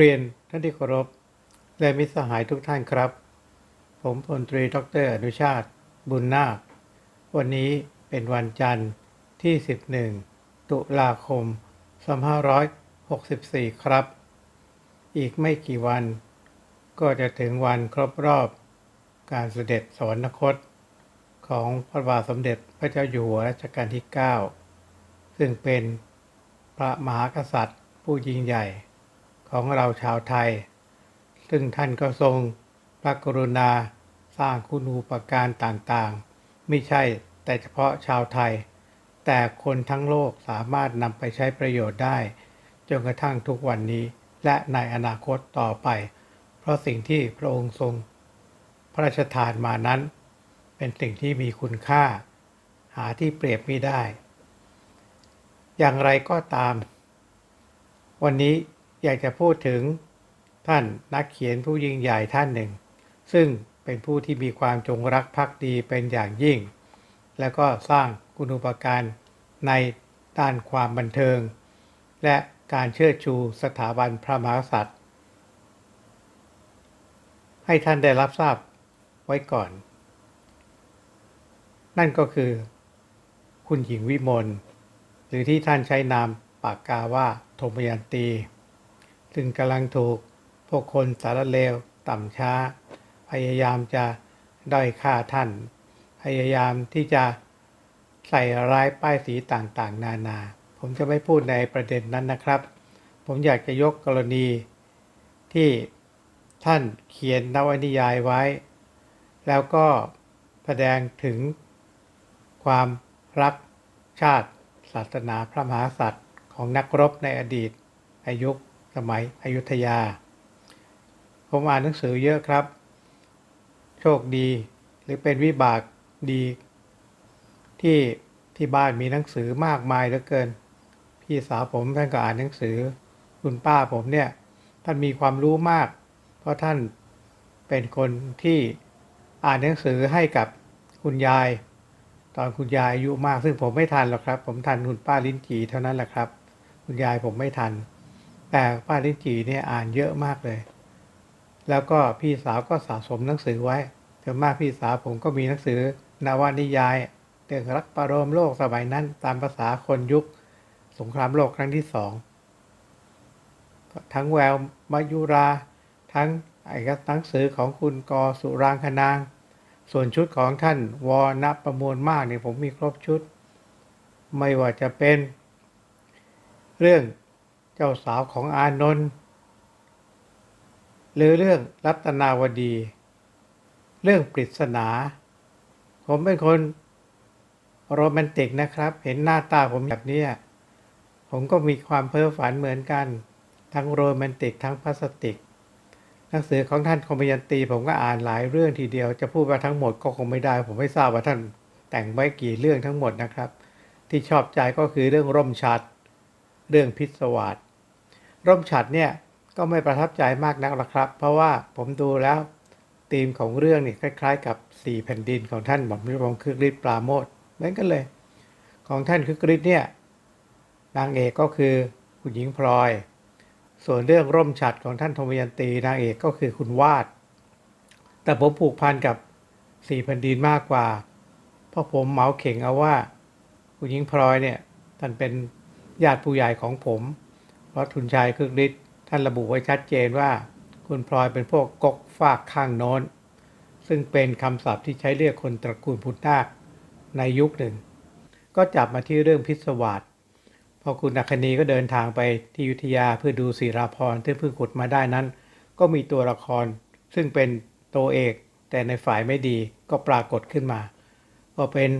เรียนท่านที่เคารพ และมิตรสหายทุกท่านครับ ผมพลตรีดรอนุชาติ บุญนาค วันนี้เป็นวันจันทร์ที่ 11 ตุลาคม 2564 ครับ อีกไม่กี่วัน ก็จะถึงวันครบรอบการเสด็จสวรรคต ของพระบาทสมเด็จพระเจ้าอยู่หัวรัชกาลที่ 9 ซึ่งเป็นพระมหากษัตริย์ผู้ยิ่งใหญ่ ของเราชาวไทย ซึ่งท่านก็ทรงพระกรุณาสร้างคุณูปการต่างๆ ไม่ใช่แต่เฉพาะชาวไทย แต่คนทั้งโลกสามารถนำไปใช้ประโยชน์ได้ จนกระทั่งทุกวันนี้และในอนาคตต่อไป เพราะสิ่งที่พระองค์ทรง พระราชทานมานั้น เป็นสิ่งที่มีคุณค่า หาที่เปรียบไม่ได้ อย่างไรก็ตาม วันนี้ อยากจะพูดถึงท่านนักเขียนผู้ยิ่งใหญ่ท่านหนึ่ง ซึ่งเป็นผู้ที่มีความจงรักภักดีเป็นอย่างยิ่ง แล้วก็สร้างคุณูปการในด้านความบันเทิง และการเชิดชูสถาบันพระมหากษัตริย์ ให้ท่านได้รับทราบไว้ก่อน นั่นก็คือ คุณหญิงวิมลหรือที่ท่านใช้นามปากกาว่าโทมยันตี ซึ่งกำลังถูกพวกคนสารเลวต่ำช้า พยายามจะด้อยค่าท่าน พยายามที่จะใส่ร้ายป้ายสีต่างๆ นานา ผมจะไม่พูดในประเด็นนั้นนะครับ ผมอยากจะยกกรณีที่ท่านเขียนนวนิยายไว้ แล้วก็แสดงถึงความรักชาติ ศาสนาพระมหากษัตริย์ของนักรบในอดีตในยุค สมัยอยุธยา ผมอ่านหนังสือเยอะครับ โชคดีหรือเป็นวิบากดีที่ที่บ้านมีหนังสือมากมายเหลือเกิน พี่สาวผมท่านก็อ่านหนังสือ คุณป้าผมเนี่ย ท่านมีความรู้มาก เพราะท่านเป็นคนที่อ่านหนังสือให้กับคุณยาย ตอนคุณยายอายุมาก ซึ่งผมไม่ทันหรอกครับ ผมทันคุณป้าลิ้นจีเท่านั้นแหละครับ คุณยายผมไม่ทัน แต่ป้าลิ้นจีเนี่ยอ่านเยอะมากเลย แล้วก็พี่สาวก็สะสมหนังสือไว้ส่วนมากพี่สาวผมก็มีหนังสือนาวนิยายเรื่องรักประโลมโลกสมัยนั้น ตามภาษาคนยุค สงครามโลกครั้งที่สองทั้งแววมายุรา ทั้งไอ้หนังสือของคุณกอสุรางคนาง ส่วนชุดของท่านวอนับประมวลมากเนี่ยผมมีครบชุด ไม่ว่าจะเป็น เรื่อง เจ้าสาวของอานนท์หรือเรื่องรัตนาวดี เรื่องปริศนา ผมเป็นคนโรแมนติกนะครับ เห็นหน้าตาผมแบบนี้ผมก็มีความเพ้อฝันเหมือนกัน ทั้งโรแมนติกทั้งพลาสติก หนังสือของท่านคมยันตี ผมก็อ่านหลายเรื่องทีเดียว จะพูดว่าทั้งหมดก็คงไม่ได้ ผมไม่ทราบว่าท่านแต่งไว้กี่เรื่องทั้งหมดนะครับ ที่ชอบใจก็คือเรื่องร่มชัด เรื่องพิศวาส ร่มฉัดเนี่ยก็ไม่ประทับใจมากนักหรอกครับ เพราะว่าผมดูแล้วธีมของเรื่องนี่คล้าย ๆ กับสี่แผ่นดินของท่านหม่อมราชวงศ์คึกฤทธิ์ปราโมทเหมือนกันเลย ของท่านคึกฤทธิ์เนี่ยนางเอกก็คือคุณหญิงพลอย ส่วนเรื่องร่มฉัดของท่านธมยันตีนางเอกก็คือคุณวาด แต่ผมผูกพันกับสี่แผ่นดินมากกว่า เพราะผมเมาเข่งเอาว่า คุณหญิงพลอยเนี่ยท่านเป็นญาติผู้ใหญ่ของผม ราะทุนชายคึกฤทธิ์ท่านระบุไว้ชัดเจนว่า คุณพลอยเป็นพวกกกฟากข้างโน้น ซึ่งเป็นคำศัพท์ที่ใช้เรียกคนตระกูลพุทธนาคในยุคหนึ่ง ก็จับมาที่เรื่องพิศวาสพอคุณอักคนีก็เดินทางไปที่ยุธยาเพื่อดูศิราพรที่เพิ่งขุดมาได้นั้น ก็มีตัวละคร ซึ่งเป็นตัวเอก แต่ในฝ่ายไม่ดีก็ปรากฏขึ้นมา ก็เป็น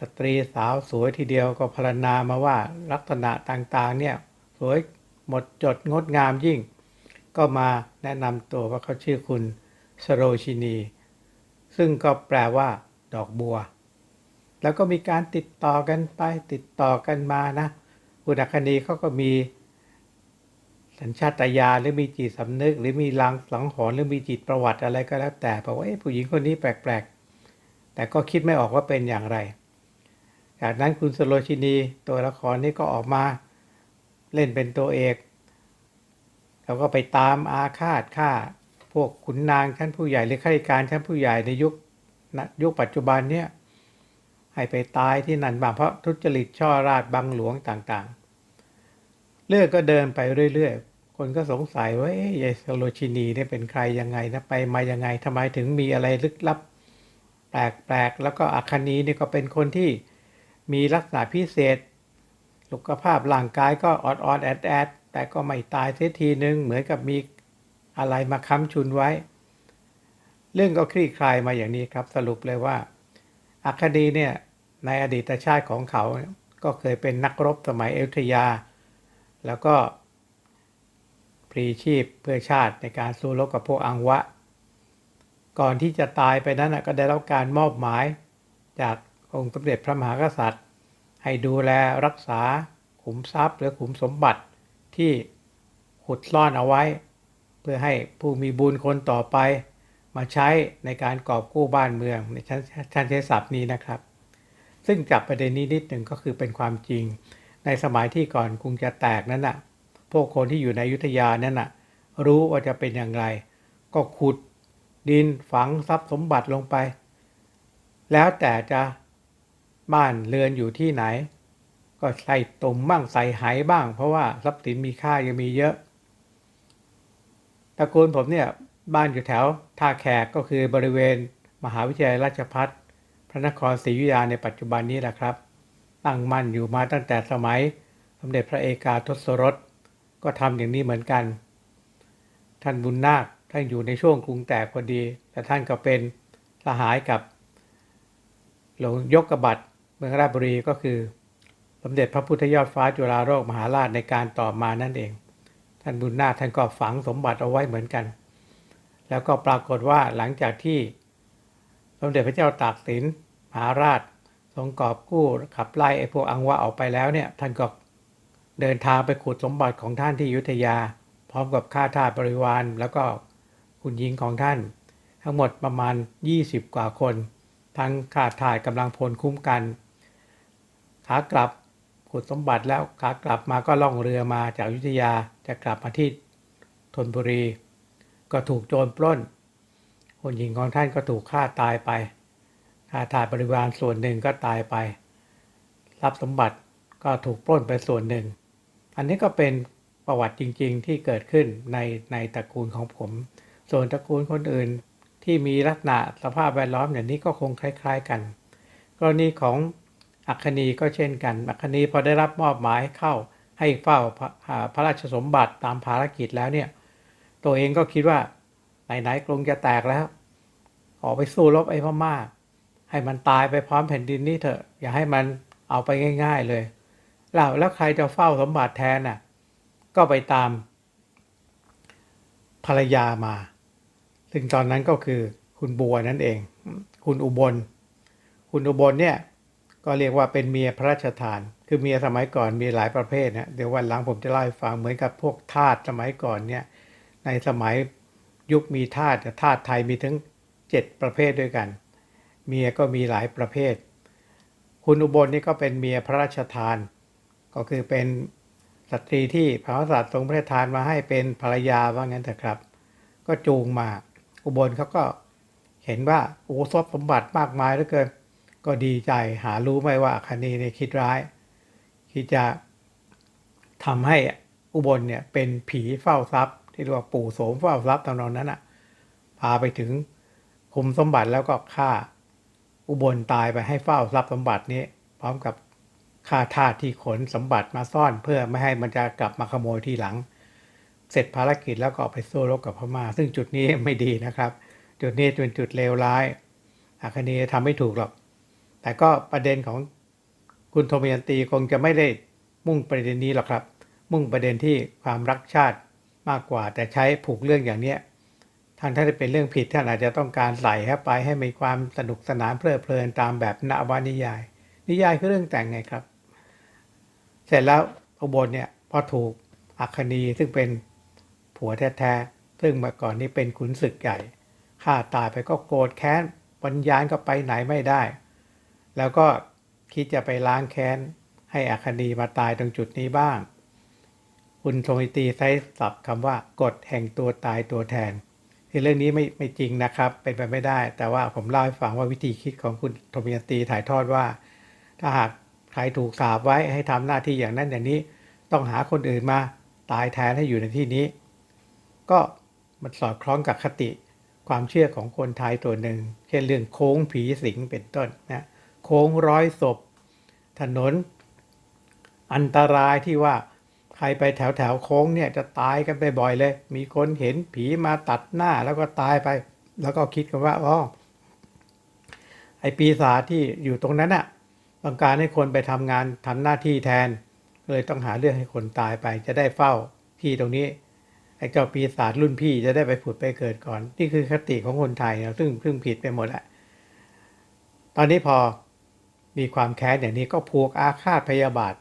สตรีสาวสวยทีเดียวก็พรรณนามาว่าลักษณะต่างๆเนี่ยสวย หมดจดงดงามยิ่ง ก็มาแนะนำตัวว่าเขาชื่อคุณสโรชินี ซึ่งก็แปลว่า ดอกบัว แล้วก็มีการติดต่อกันไปติดต่อกันมานะคุณอัคนีเขาก็มีสัญชาตญาณหรือมีจิตสำนึก หรือมีลังสังหรณ์หรือมีจิตประวัติอะไรก็แล้วแต่บอกว่าผู้หญิงคนนี้แปลกๆ แต่ก็คิดไม่ออกว่าเป็นอย่างไร จากนั้นคุณสโรชินีตัวละครนี้ก็ออกมา เล่นเป็นตัวเอกเราก็ไปตามอาฆาตฆ่า พวกขุนนางชั้นผู้ใหญ่หรือข้าราชการชั้นผู้ใหญ่ในยุคนะยุคปัจจุบันเนี่ยให้ไปตายที่นั่นบ้างเพราะทุจริตช่อราชบังหลวงต่างๆเรื่องก็เดินไปเรื่อยๆ คนก็สงสัยว่าเอ๊ยายโซโลชินีเนี่ยเป็นใครยังไงนะไปมายังไงทำไมถึงมีอะไรลึกลับ แปลกๆ แล้วก็อัคคนีนี่ก็เป็นคนที่มีลักษณะพิเศษ สุขภาพร่างกายก็ออดออดแอดแอดแต่ก็ไม่ตายเสียทีนึงเหมือนกับมีอะไรมาค้ำชุนไว้ เรื่องก็คลี่คลายมาอย่างนี้ครับ สรุปเลยว่าอัคดีเนี่ยในอดีตชาติของเขาก็เคยเป็นนักรบสมัยเอยุธยา แล้วก็พลีชีพเพื่อชาติในการสู้รบกับพวกอังวะ ก่อนที่จะตายไปนั้นก็ได้รับการมอบหมายจากองค์สมเด็จพระมหากษัตริย์ ให้ดูแลรักษาขุมทรัพย์หรือขุมสมบัติที่ขุดซ่อนเอาไว้ เพื่อให้ผู้มีบุญคนต่อไป มาใช้ในการกอบกู้บ้านเมืองในชั้นชั้นใช้ศัพท์นี้นะครับ ซึ่งจับประเด็นนี้นิดหนึ่งก็คือเป็นความจริง ในสมัยที่ก่อนกรุงจะแตกนั้นน่ะพวกคนที่อยู่ในยุทธยานั้นน่ะรู้ว่าจะเป็นอย่างไร ก็ขุดดินฝังทรัพย์สมบัติลงไป แล้วแต่จะ บ้านเรือนอยู่ที่ไหน ก็ใส่ตุ่มบ้างใส่ไหบ้าง เพราะว่าทรัพย์สินมีค่ายังมีเยอะตระกูลผมเนี่ยบ้านอยู่แถวท่าแขกก็คือบริเวณมหาวิทยาลัยราชภัฏพระนครศรีอยุธยาในปัจจุบันนี้แหละครับ ตั้งมั่นอยู่มาตั้งแต่สมัยสมเด็จพระเอกาทศรสก็ทำอย่างนี้เหมือนกัน ท่านบุญนาคท่านอยู่ในช่วงกรุงแตกพอดี แต่ท่านก็เป็นสหายกับหลวงยกกบัตร เมืองราชบุรีก็คือ สมเด็จพระพุทธยอดฟ้าจุฬาโลกมหาราชในการต่อมานั่นเอง ท่านบุญนาคท่านก็ฝังสมบัติเอาไว้เหมือนกัน แล้วก็ปรากฏว่าหลังจากที่ สมเด็จพระเจ้าตากสินมหาราชทรงกอบกู้ขับไล่ไอ้พวกอังวะออกไปแล้วเนี่ยท่านก็เดินทางไปขุดสมบัติของท่านที่ยุทธยา พร้อมกับข้าทาสบริวาร แล้วก็คุณหญิงของท่าน ทั้งหมดประมาณ 20 กว่าคน ทั้งข้าทาสกำลังพลคุ้มกัน ขากลับขุดสมบัติแล้วขากลับมาก็ล่องเรือมาจากยุธยาจะกลับมาที่ธนบุรี ก็ถูกโจรปล้นคนหญิงของท่านก็ถูกฆ่าตายไปข้าทาบริวารส่วนหนึ่งก็ตายไปทรัพย์สมบัติก็ถูกปล้นไปส่วนหนึ่ง อันนี้ก็เป็นประวัติจริง ๆ ที่เกิดขึ้นในในตระกูลของผม ส่วนตระกูลคนอื่นที่มีลักษณะสภาพแวดล้อมอย่างนี้ก็คงคล้าย ๆ กัน กรณีของ อัคคณีก็เช่นกัน อัคคณีพอได้รับมอบหมายเข้าให้เฝ้าพระพระราชสมบัติตามภารกิจแล้วเนี่ย ตัวเองก็คิดว่าไหนๆกรุงจะแตกแล้ว ออกไปสู้รบไอ้พม่าให้มันตายไปพร้อมแผ่นดินนี้เถอะ อย่าให้มันเอาไปง่าย ๆเลยแล้วแล้วใครจะเฝ้าสมบัติแทนน่ะ ก็ไปตามภรรยามา ซึ่งตอนนั้นก็คือคุณบัวนั่นเอง คุณอุบล คุณอุบลเนี่ย ก็เรียกว่าเป็นเมียพระราชทาน คือเมียสมัยก่อนมีหลายประเภทนะเดี๋ยววันหลังผมจะเล่าให้ฟังเหมือนกับพวกทาสสมัยก่อนเนี่ยในสมัยยุคมีทาสทาสไทยมีถึงเจ็ดประเภทด้วยกัน เมียก็มีหลายประเภท คุณอุบลนี่ก็เป็นเมียพระราชทาน ก็คือเป็นสตรีที่พระมหากษัตริย์ทรงพระราชทานมาให้เป็นภรรยาว่างั้นเถอะครับ ก็จูงมา อุบลเขาก็เห็นว่าโอ้ทรัพย์สมบัติมากมายเหลือเกิน ก็ดีใจหารู้ไหมว่าคณีเนี่ยคิดร้าย คิดจะทำให้อุบลเนี่ยเป็นผีเฝ้าทรัพย์ ที่เรียกว่าปู่โสมเฝ้าทรัพย์ตำนองนั้นอะพาไปถึงคุมสมบัติแล้วก็ฆ่าอุบลตายไปให้เฝ้าทรัพย์สมบัตินี้ พร้อมกับฆ่าทาสที่ขนสมบัติมาซ่อนเพื่อไม่ให้มันจะกลับมาขโมยทีหลัง เสร็จภารกิจแล้วก็ไปสู้รบกับพม่า ซึ่งจุดนี้ไม่ดีนะครับ จุดนี้เป็นจุดเลวร้ายอาคเนย์ทำไม่ถูกหรอก แต่ก็ประเด็นของคุณโทมยันตีคงจะไม่ได้มุ่งประเด็นนี้หรอกครับ มุ่งประเด็นที่ความรักชาติมากกว่า แต่ใช้ผูกเรื่องอย่างเนี้ยทานถ้าจะเป็นเรื่องผิดท่านอาจจะต้องการใส่เข้าไปให้มีความสนุกสนานเพลิดเพลินตามแบบนวนิยาย นิยายคือเรื่องแต่งไงครับ เสร็จแล้วอุบลเนี่ยพอถูกอัคคณีซึ่งเป็นผัวแท้ๆซึ่งเมื่อก่อนนี้เป็นขุนศึกใหญ่ฆ่าตายไปก็โกรธแค้นปัญญาณก็ไปไหนไม่ได้ แล้วก็คิดจะไปล้างแค้น ให้อัคคณีมาตายตรงจุดนี้บ้าง คุณทมิตีใช้ศัพท์คำว่ากฎแห่งตัวตายตัวแทนเรื่องนี้ไม่ไม่จริงนะครับ เป็นไปไม่ได้ แต่ว่าผมเล่าให้ฟังว่าวิธีคิดของคุณทมิตีถ่ายทอดว่า ถ้าหากใครถูกสาปไว้ให้ทำหน้าที่อย่างนั้นอย่างนี้ ต้องหาคนอื่นมาตายแทนให้อยู่ในที่นี้ ก็มันสอดคล้องกับคติความเชื่อของคนไทยตัวหนึ่ง เช่นเรื่องโค้งผีสิงเป็นต้นนะ โค้งร้อยศพ ถนน อันตรายที่ว่าใครไปแถวแถวโค้งเนี่ยจะตายกันไปบ่อยเลย มีคนเห็นผีมาตัดหน้าแล้วก็ตายไป แล้วก็คิดกันว่าอ๋อไอปีศาจที่อยู่ตรงนั้นอะต้องการให้คนไปทำงานทำหน้าที่แทน เลยต้องหาเรื่องให้คนตายไปจะได้เฝ้าที่ตรงนี้ไอ้เจ้าปีศาจรุ่นพี่จะได้ไปผุดไปเกิดก่อน นี่คือคติของคนไทยนะซึ่งซึ่งผิดไปหมดแหละตอนนี้พอ มีความแค้นอย่างนี้ก็ผูกอาฆาตพยาบาท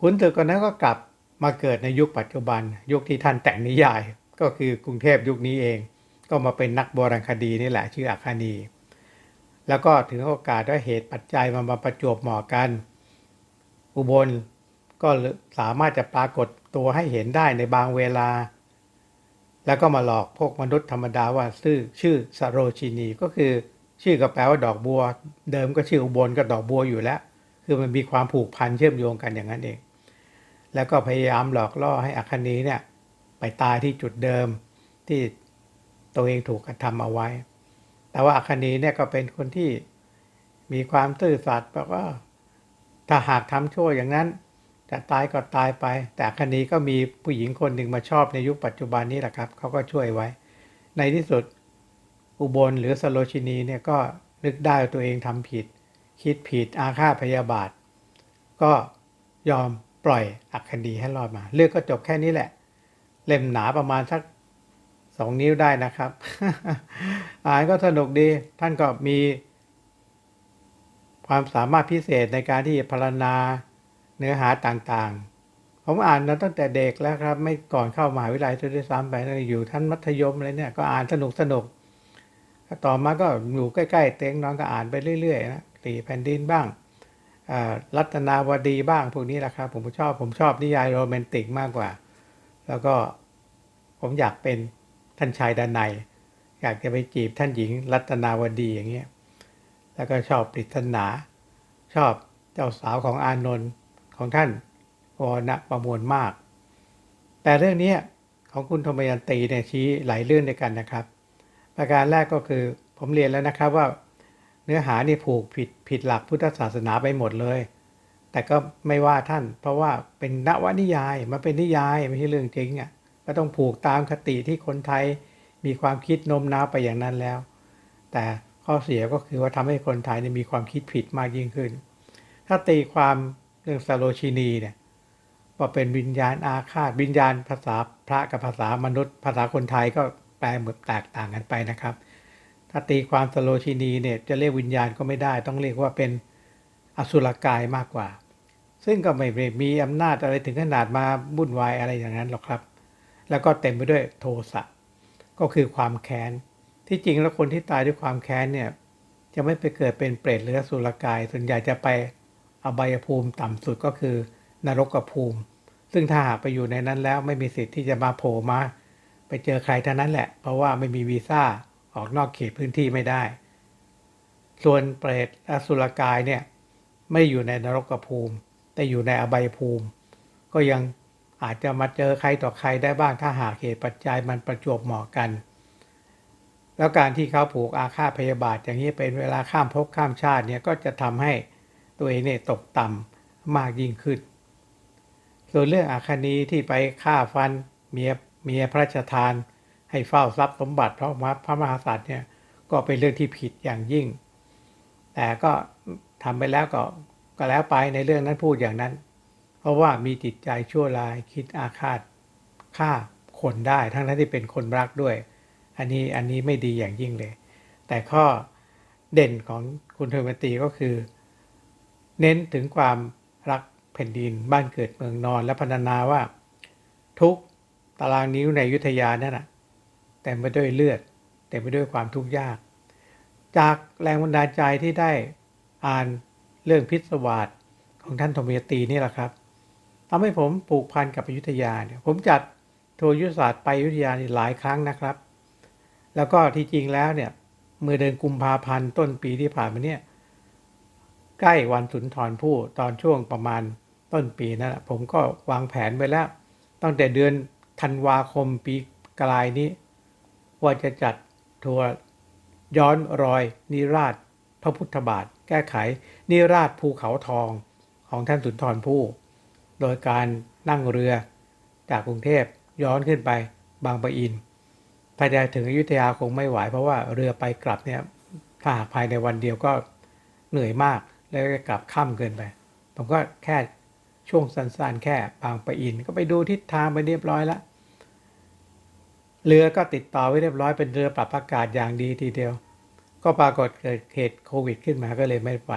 ขุนศึกคนนั้นก็กลับมาเกิดในยุคปัจจุบัน ยุคที่ท่านแต่งนิยาย ก็คือกรุงเทพยุคนี้เอง ก็มาเป็นนักโบราณคดีนี่แหละชื่ออาคานี แล้วก็ถึงโอกาสด้วยเหตุปัจจัยมามาประจวบเหมาะกัน อุบลก็สามารถจะปรากฏตัวให้เห็นได้ในบางเวลา แล้วก็มาหลอกพวกมนุษย์ธรรมดาว่าชื่อชื่อสโรชินีก็คือ ชื่อก็แปลว่าดอกบัว เดิมก็ชื่ออุบลก็ดอกบัวอยู่แล้ว คือมันมีความผูกพันเชื่อมโยงกันอย่างนั้นเอง แล้วก็พยายามหลอกล่อให้อคนีเนี่ยไปตายที่จุดเดิมที่ตัวเองถูกกระทำเอาไว้ แต่ว่าอคนีเนี่ยก็เป็นคนที่มีความซื่อสัตย์แบบว่าถ้าหากทำชั่วอย่างนั้นจะตายก็ตายไป แต่คนีก็มีผู้หญิงคนหนึ่งมาชอบในยุคปัจจุบันนี้แหละครับเขาก็ช่วยไว้ ในที่สุด อุบลหรือสโลชินีเนี่ยก็นึกได้ตัวเองทำผิด คิดผิดอาฆาตพยาบาท ก็ยอมปล่อยอักคดีให้รอดมา เรื่องก็จบแค่นี้แหละ เล่มหนาประมาณสักสองนิ้วได้นะครับ อ่านก็สนุกดี ท่านก็มีความสามารถพิเศษในการที่พรรณนาเนื้อหาต่างๆ ผมอ่านมาตั้งแต่เด็กแล้วครับ ไม่ก่อนเข้ามหาวิทยาลัยด้วยซ้ำไปอยู่ท่านมัธยมอะไรเนี่ยก็อ่านสนุกสนุก ต่อมาก็อยู่ใกล้ๆ เต็งน้องก็อ่านไปเรื่อยๆนะตีแผ่นดินบ้างรัตนาวดีบ้างพวกนี้แหละครับผมชอบผมชอบนิยายโรแมนติกมากกว่า แล้วก็ผมอยากเป็นท่านชายดานในอยากจะไปจีบท่านหญิงรัตนาวดีอย่างเงี้ยแล้วก็ชอบปริศนา ชอบเจ้าสาวของอานนท์ของท่านวรณประมวลมาก แต่เรื่องนี้ของคุณธมยันตีเนี่ยชี้หลายเรื่องด้วยกันนะครับ ประการแรกก็คือผมเรียนแล้วนะครับว่าเนื้อหานี่ผูกผิดผิดหลักพุทธศาสนาไปหมดเลย แต่ก็ไม่ว่าท่าน เพราะว่าเป็นนวนิยายมาเป็นนิยายไม่ใช่เรื่องจริงอะก็ต้องผูกตามคติที่คนไทยมีความคิดโน้มน้าวไปอย่างนั้นแล้ว แต่ข้อเสียก็คือว่าทำให้คนไทยมีความคิดผิดมากยิ่งขึ้น ถ้าตีความเรื่องสโลชินีเนี่ยว่าเป็นวิญญาณอาฆาตวิญญาณภาษาพระกับภาษามนุษย์ ภาษาคนไทยก็ แปลเหมือนแตกต่างกันไปนะครับ ถ้าตีความสโลชินีเนี่ยจะเรียกวิญญาณก็ไม่ได้ ต้องเรียกว่าเป็นอสุรกายมากกว่า ซึ่งก็ไม่มีอำนาจอะไรถึงขนาดมาบุ่นวายอะไรอย่างนั้นหรอกครับ แล้วก็เต็มไปด้วยโทสะก็คือความแค้น ที่จริงแล้วคนที่ตายด้วยความแค้นเนี่ยจะไม่ไปเกิดเป็นเปรตหรืออสุรกาย ส่วนใหญ่จะไปอบายภูมิต่ำสุดก็คือนรกภูมิ ซึ่งถ้าหากไปอยู่ในนั้นแล้วไม่มีสิทธิ์ที่จะมาโผล่มา ไปเจอใครเท่านั้นแหละ เพราะว่าไม่มีวีซ่าออกนอกเขตพื้นที่ไม่ได้ ส่วนเปรตอสุรกายเนี่ยไม่อยู่ในนรกภูมิ แต่อยู่ในอบายภูมิ ก็ยังอาจจะมาเจอใครต่อใครได้บ้างถ้าหากเหตุปัจจัยมันประจวบเหมาะกัน แล้วการที่เขาผูกอาฆาตพยาบาทอย่างนี้เป็นเวลาข้ามภพข้ามชาติเนี่ยก็จะทำให้ตัวเองเนี่ยตกต่ำมากยิ่งขึ้น ส่วนเรื่องอาคณีที่ไปฆ่าฟันเมีย มียพระราชทาน ให้เฝ้าทรัพย์สมบัติเพราะพระมหากษัตริย์เนี่ยก็เป็นเรื่องที่ผิดอย่างยิ่ง แต่ก็ทำไปแล้วก็ก็แล้วไปในเรื่องนั้นพูดอย่างนั้น เพราะว่ามีจิตใจชั่วร้ายคิดอาฆาตฆ่าคนได้ทั้งนั้นที่เป็นคนรักด้วย อันนี้อันนี้ไม่ดีอย่างยิ่งเลย แต่ข้อเด่นของคุณเทอร์มตีก็คือ เน้นถึงความรักแผ่นดินบ้านเกิดเมืองนอนและพรรณนาว่า ทุก ตารางนิ้วในยุทธยานั่นนะเต็มไปด้วยเลือดเต็มไปด้วยความทุกข์ยาก จากแรงบันดาลใจที่ได้อ่านเรื่องพิศวาสของท่านธมยตีนี่แหละครับทำให้ผมผูกพันกับอยุธยาเนี่ยผมจัดทัวร์ยุทธศาสตร์ไปอยุธยาหลายครั้งนะครับ แล้วก็ที่จริงแล้วเนี่ยเมื่อเดือนกุมภาพันธ์ต้นปีที่ผ่านมาเนี่ยใกล้วันสุนทรภู่ตอนช่วงประมาณต้นปีนั่นแหละผมก็วางแผนไว้แล้วตั้งแต่เดือน ธันวาคมปีกลายนี้ ว่าจะจัดทัวร์ย้อนรอยนิราชพระพุทธบาท แก้ไขนิราชภูเขาทองของท่านสุนทรภู่โดยการนั่งเรือจากกรุงเทพย้อนขึ้นไปบางปะอินถ้าจะถึงอยุธยาคงไม่ไหวเพราะว่าเรือไปกลับเนี่ยถ้าหากภายในวันเดียวก็เหนื่อยมากแล้วก็กลับค่ำเกินไป ผมก็แค่ช่วงสั้นๆ แค่บางปะอินก็ไปดูทิศทางไปเรียบร้อยแล้ว เรือก็ติดต่อไว้เรียบร้อยเป็นเรือปรับอากาศอย่างดีทีเดียว ก็ปรากฏเกิดเหตุโควิด ขึ้นมาก็เลยไม่ไป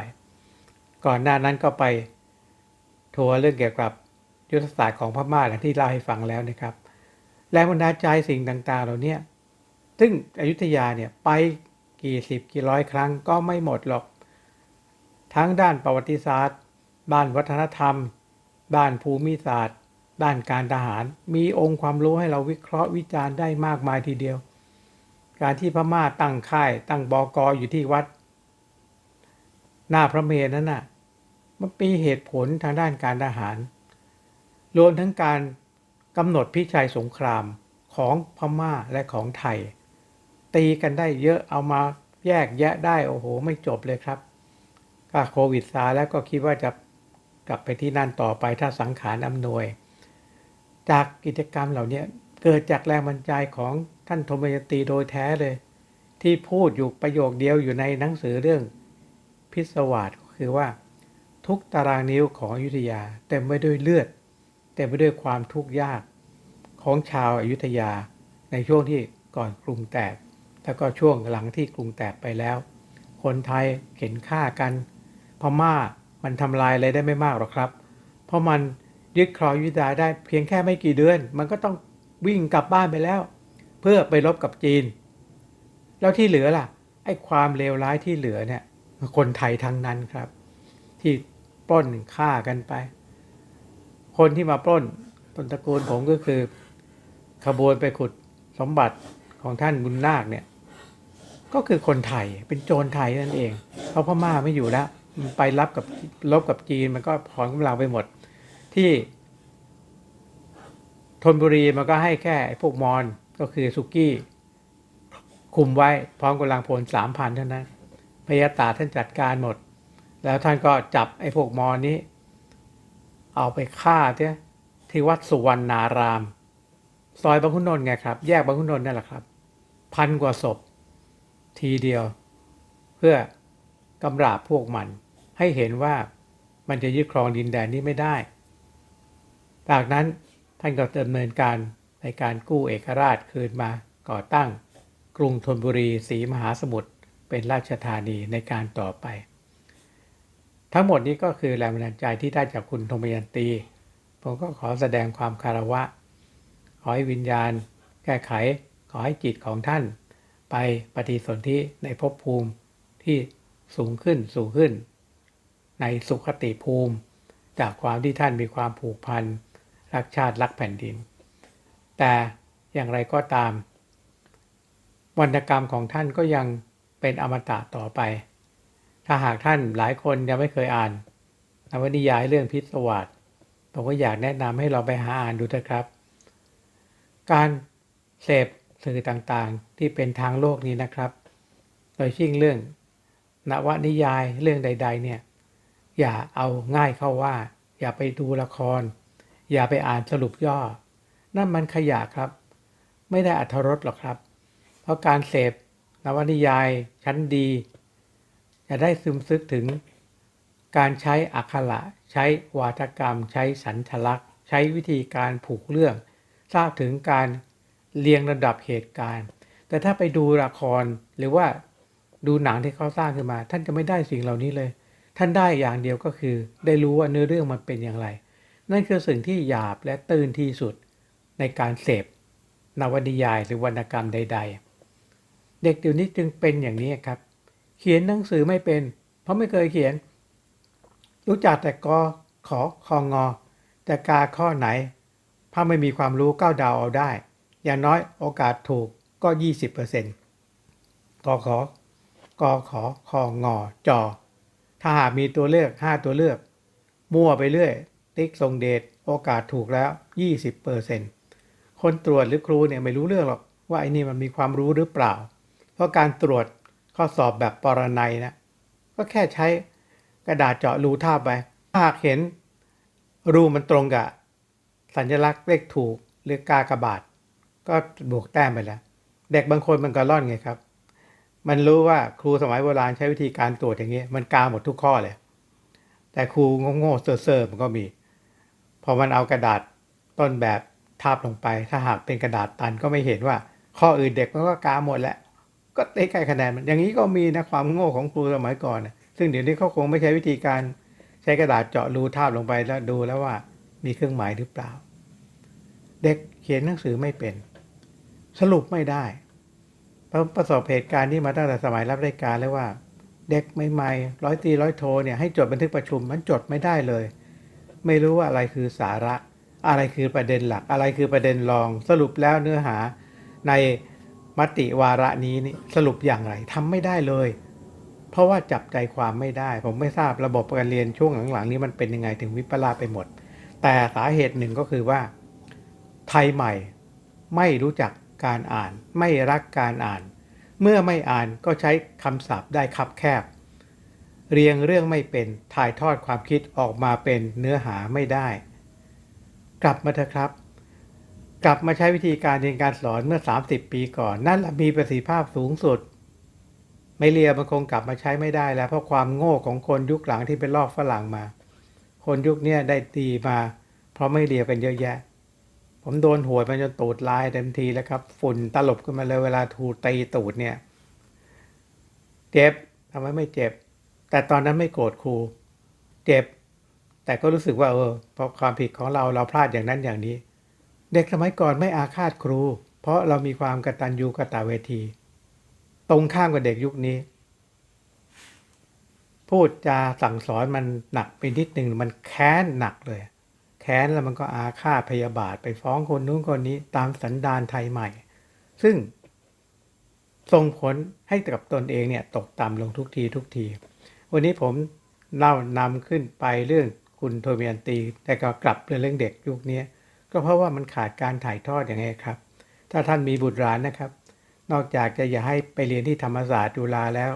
ก่อนหน้านั้นก็ไปทัวร์เรื่องเกี่ยวกับยุทธศาสตร์ของพม่าอย่างที่เล่าให้ฟังแล้วนะครับ แรงบันดาลใจสิ่งต่างๆ เหล่านี้ซึ่งอยุธยาเนี่ยไปกี่สิบกี่ร้อยครั้งก็ไม่หมดหรอก ทั้งด้านประวัติศาสตร์ ด้านวัฒนธรรม ด้านภูมิศาสตร์ ด้านการทหาร มีองค์ความรู้ให้เราวิเคราะห์วิจารณ์ได้มากมายทีเดียว การที่พม่าตั้งค่าย ตั้งบกอยู่ที่วัด หน้าพระเมรุนั้นน่ะมันมีเหตุผลทางด้านการทหาร รวมทั้งการกำหนดพิชัยสงครามของพม่าและของไทย ตีกันได้เยอะเอามาแยกแยะได้โอ้โห ไม่จบเลยครับก็โควิดซาแล้วก็คิดว่าจะกลับไปที่นั่นต่อไปถ้าสังขารอำนวย จากกิจกรรมเหล่านี้เกิดจากแรงบันดาลใจของท่านธมยตีโดยแท้เลย ที่พูดอยู่ประโยคเดียวอยู่ในหนังสือเรื่องพิศวาสก็คือว่า ทุกตารางนิ้วของอยุธยาเต็มไปด้วยเลือดเต็มไปด้วยความทุกข์ยากของชาวอายุทยา ในช่วงที่ก่อนกรุงแตกแล้วก็ช่วงหลังที่กรุงแตกไปแล้ว คนไทยเข็นฆ่ากันพม่ามันทำลายอะไรได้ไม่มากหรอกครับ เพราะมัน ยึดครองยุธยาได้เพียงแค่ไม่กี่เดือน มันก็ต้องวิ่งกลับบ้านไปแล้ว เพื่อไปรบกับจีน แล้วที่เหลือล่ะไอ้ความเลวร้ายที่เหลือเนี่ยคนไทยทั้งนั้นครับ ที่ปล้นฆ่ากันไป คนที่มาปล้นต้นตระกูลผมก็คือ ขบวนไปขุดสมบัติของท่านบุญนาคเนี่ยก็คือคนไทยเป็นโจรไทยนั่นเองเพราะพม่าไม่อยู่แล้ว มันไปรับกับลบกับจีนมันก็ถอนกำลังไปหมด ที่ธนบุรีมันก็ให้แค่พวกมอญก็คือสุกี้คุมไว้พร้อมกำลังพลสามพันเท่านั้นพยาตาท่านจัดการหมด แล้วท่านก็จับไอ้พวกมอญนี้ เอาไปฆ่าเนี่ยที่วัดสุวรรณาราม ซอยบางขุนนนท์ไงครับ แยกบางขุนนนท์นั่นแหละครับ พันกว่าศพ ทีเดียว เพื่อกำราบพวกมัน ให้เห็นว่ามันจะยึดครองดินแดนนี้ไม่ได้ จากนั้นท่านก็ดำเนินการในการกู้เอกราชคืนมาก่อตั้ง กรุงธนบุรีศรีมหาสมุทรเป็นราชธานีในการต่อไป ทั้งหมดนี้ก็คือแรงบันดาลใจที่ได้จากคุณธมยันตี ผมก็ขอแสดงความคารวะ ขอให้วิญญาณ แก้ไข ขอให้จิตของท่าน ไปปฏิสนธิในภพภูมิที่สูงขึ้นสูงขึ้น ในสุขติภูมิ จากความที่ท่านมีความผูกพัน รักชาติรักแผ่นดิน แต่อย่างไรก็ตาม วรรณกรรมของท่านก็ยังเป็นอมตะต่อไป ถ้าหากท่านหลายคนยังไม่เคยอ่านนวนิยายเรื่องพิศวาสผมก็อยากแนะนำให้เราไปหาอ่านดูเถอะครับ การเสพสื่อต่างๆที่เป็นทางโลกนี้นะครับ โดยชิ่งเรื่องนวนิยายเรื่องใด ๆ เนี่ย อย่าเอาง่ายเข้าว่า อย่าไปดูละคร อย่าไปอ่านสรุปย่อ นั่นมันขยะครับ ไม่ได้อัธรสหรอกครับ เพราะการเสพนวนิยายชั้นดี จะได้ซึมซึกถึง การใช้อักขระใช้วาทกรรม ใช้สัญลักษณ์ ใช้วิธีการผูกเรื่อง ทราบถึงการเรียงระดับเหตุการณ์ แต่ถ้าไปดูละครหรือว่าดูหนังที่เขาสร้างขึ้นมา ท่านจะไม่ได้สิ่งเหล่านี้เลย ท่านได้อย่างเดียวก็คือ ได้รู้ว่าเนื้อเรื่องมันเป็นอย่างไร นั่นคือสิ่งที่หยาบและตื่นที่สุดในการเสพนวนิยายหรือวรรณกรรมใด ๆ เด็กเดี๋ยวนี้จึงเป็นอย่างนี้ครับ เขียนหนังสือไม่เป็น เพราะไม่เคยเขียน รู้จักแต่กอขอคองอจะกาข้อไหน ถ้าไม่มีความรู้ก้าวดาวเอาได้ อย่างน้อยโอกาสถูกก็ 20%กขอกขอคองอจอถ้าหากมีตัวเลือก 5 ตัวเลือก มั่วไปเรื่อย ติ๊กทรงเดชโอกาสถูกแล้ว 20%คนตรวจหรือครูเนี่ยไม่รู้เรื่องหรอกว่าไอ้นี่มันมีความรู้หรือเปล่า เพราะการตรวจข้อสอบแบบปรนัยนะก็แค่ใช้กระดาษเจาะรูท่าไปหากเห็นรูมันตรงกับสัญลักษณ์เลขถูกหรือกากระบาทก็บวกแต้มไปแล้ว เด็กบางคนมันก็ร่อนไงครับ มันรู้ว่าครูสมัยโบราณใช้วิธีการตรวจอย่างนี้ มันกาหมดทุกข้อเลย แต่ครูโง่ๆเซ่อๆมันก็มี พอมันเอากระดาษต้นแบบทาบลงไป ถ้าหากเป็นกระดาษตันก็ไม่เห็นว่า ข้ออื่นเด็กมันก็กาหมดแหละก็ได้ใกล้คะแนนมันอย่างนี้ก็มีนะความโง่ของครูสมัยก่อนนะซึ่งเดี๋ยวนี้เขาคงไม่ใช้วิธีการใช้กระดาษเจาะรูทาบลงไปแล้วดูแล้วว่ามีเครื่องหมายหรือเปล่า เด็กเขียนหนังสือไม่เป็น สรุปไม่ได้ผมประสบเหตุการณ์นี้มาตั้งแต่สมัยรับรายการแล้วว่า เด็กใหม่ๆร้อยตีร้อยโทเนี่ยให้จดบันทึกประชุมมันจดไม่ได้เลย ไม่รู้ว่าอะไรคือสาระ อะไรคือประเด็นหลัก อะไรคือประเด็นรอง สรุปแล้วเนื้อหาในมติวาระนี้นี่สรุปอย่างไรทำไม่ได้เลย เพราะว่าจับใจความไม่ได้ ผมไม่ทราบระบบการเรียนช่วงหลังๆ นี้มันเป็นยังไงถึงวิปลาสไปหมด แต่สาเหตุหนึ่งก็คือว่า ไทยใหม่ไม่รู้จักการอ่าน ไม่รักการอ่าน เมื่อไม่อ่านก็ใช้คำศัพท์ได้คับแคบ เรียงเรื่องไม่เป็นถ่ายทอดความคิดออกมาเป็นเนื้อหาไม่ได้ กลับมาเถอะครับ กลับมาใช้วิธีการเรียนการสอนเมื่อ 30 ปีก่อน นั่นมีประสิทธิภาพสูงสุด ไม่เรียมันคงกลับมาใช้ไม่ได้แล้ว เพราะความโง่ของคนยุคหลังที่เป็นลอกฝรั่งมา คนยุคนี้ได้ตีมา เพราะไม่เรียกันเยอะแยะ ผมโดนหวยมันจนตูดลายเต็มทีแล้วครับ ฝุ่นตลบขึ้นมาเลยเวลาถูตีตูดเนี่ย เจ็บทำไมไม่เจ็บ แต่ตอนนั้นไม่โกรธครู เจ็บ แต่ก็รู้สึกว่าเออเพราะความผิดของเราเราพลาดอย่างนั้นอย่างนี้ เด็กสมัยก่อนไม่อาฆาตครู เพราะเรามีความกตัญญูกตเวที ตรงข้ามกับเด็กยุคนี้ พูดจาสั่งสอนมันหนักไปนิดหนึ่งมันแค้นหนักเลย แค้นแล้วมันก็อาฆาตพยาบาทไปฟ้องคนนู้นคนนี้ตามสันดานไทยใหม่ ซึ่งส่งผลให้กับตนเองเนี่ยตกต่ำลงทุกทีทุกที วันนี้ผมเล่านำขึ้นไปเรื่องคุณโทเมียนตี แต่ก็กลับเรื่องเด็กยุคนี้ก็เพราะว่ามันขาดการถ่ายทอดอย่างไงครับ ถ้าท่านมีบุตรหลานนะครับ นอกจากจะอย่าให้ไปเรียนที่ธรรมศาสตร์จุฬาแล้ว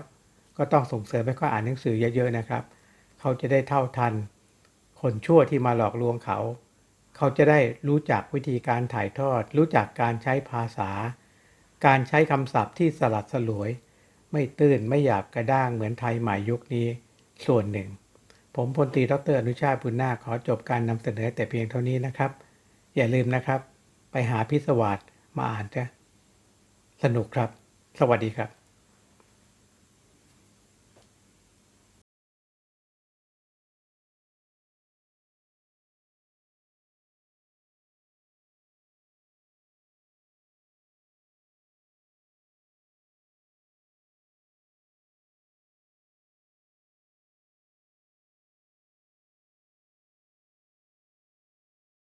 ก็ต้องส่งเสริมให้เขาอ่านหนังสือเยอะๆนะครับ เขาจะได้เท่าทัน คนชั่วที่มาหลอกลวงเขา เขาจะได้รู้จักวิธีการถ่ายทอด รู้จักการใช้ภาษา การใช้คำศัพท์ที่สลัดสลวย ไม่ตื้นไม่หยาบกระด้างเหมือนไทยใหม่ยุคนี้ส่วนหนึ่ง ผมพลตรีดรอนุชาติบุญนาคขอจบการนำเสนอแต่เพียงเท่านี้นะครับ อย่าลืมนะครับ ไปหาพิสวาสมาอ่านจ้ะสนุกครับ สวัสดีครับ